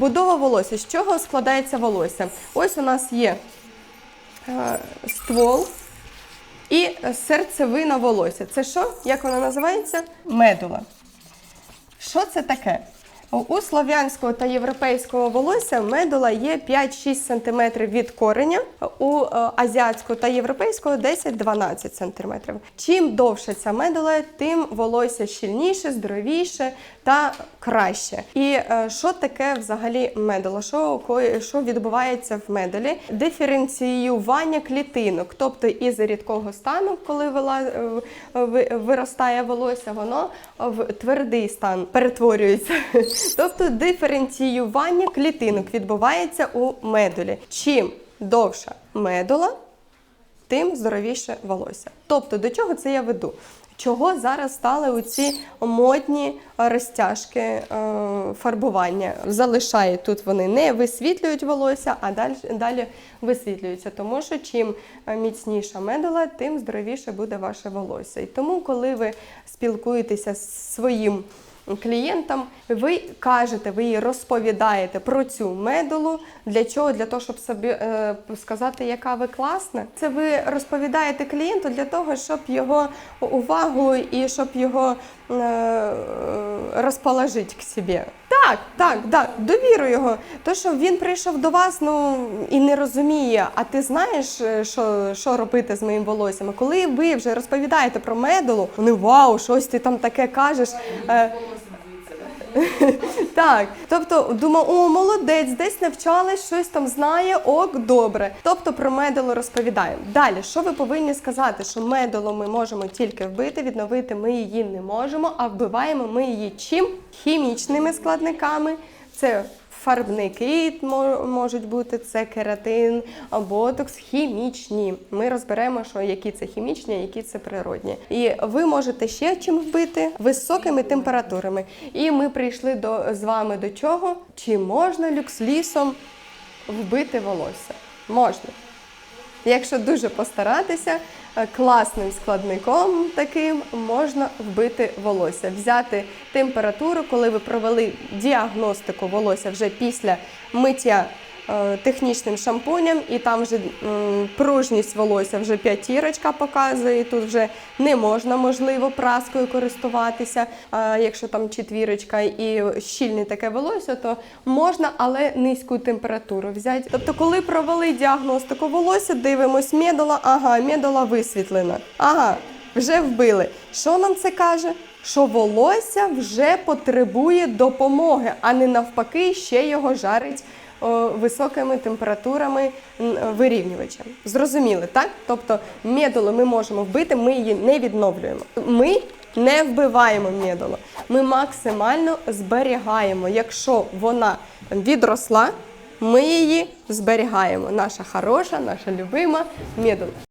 будова волосся. З чого складається волосся? Ось у нас є е, ствол і серцевина волосся. Це що? Як вона називається? Медула. Що це таке? У слов'янського та європейського волосся медула є 5-6 см від кореня, у е, азіатського та європейського 10-12 см. Чим довше ця медула, тим волосся щільніше, здоровіше та краще. І е, що таке взагалі медула? Що, що відбувається в медулі? Диференціювання клітинок, тобто із рідкого стану, коли вила- е, виростає волосся, воно в твердий стан перетворюється. Тобто диференціювання клітинок відбувається у медулі. Чим довша медула, тим здоровіше волосся. Тобто, до чого це я веду? Чого зараз стали у ці модні розтяжки е, фарбування? Залишає тут вони не висвітлюють волосся, а далі, далі висвітлюються. Тому що чим е, міцніша медула, тим здоровіше буде ваше волосся. І тому, коли ви спілкуєтеся з своїм клієнтам, ви кажете, ви розповідаєте про цю медулу. Для чого? Для того, щоб собі е, сказати, яка ви класна. Це ви розповідаєте клієнту для того, щоб його увагу і щоб його е, розположити к собі. Так, так, так, довіру його. То, що він прийшов до вас, ну і не розуміє, а ти знаєш, е, що, що робити з моїм волоссям. Коли ви вже розповідаєте про медулу, вони вау, щось ти там таке кажеш. Е, так, тобто думав, о, молодець, десь навчалась, щось там знає, ок, добре. Тобто про медало розповідаємо. Далі, що ви повинні сказати, що медало ми можемо тільки вбити, відновити ми її не можемо, а вбиваємо ми її чим? Хімічними складниками. Це фарбники мо- можуть бути, це кератин, ботокс, хімічні. Ми розберемо, що які це хімічні, які це природні. І ви можете ще чим вбити високими температурами. І ми прийшли до з вами до чого? Чи можна люкслісом вбити волосся? Можна. Якщо дуже постаратися, класним складником таким можна вбити волосся, взяти температуру, коли ви провели діагностику волосся вже після миття е, технічним шампунем, і там вже пружність волосся вже п'ятірочка показує. Тут вже не можна, можливо, праскою користуватися. Якщо там четвірочка і щільне таке волосся, то можна, але низьку температуру взяти. Тобто, коли провели діагностику волосся, дивимось медула, ага, медула висвітлена. Ага, вже вбили. Що нам це каже? Що волосся вже потребує допомоги, а не навпаки, ще його жарить високими температурами вирівнювача. вирівнювачем. Зрозуміли, так? Тобто медулу ми можемо вбити, ми її не відновлюємо. Ми не вбиваємо медулу. Ми максимально зберігаємо. Якщо вона відросла, ми її зберігаємо. Наша хороша, наша любима медула.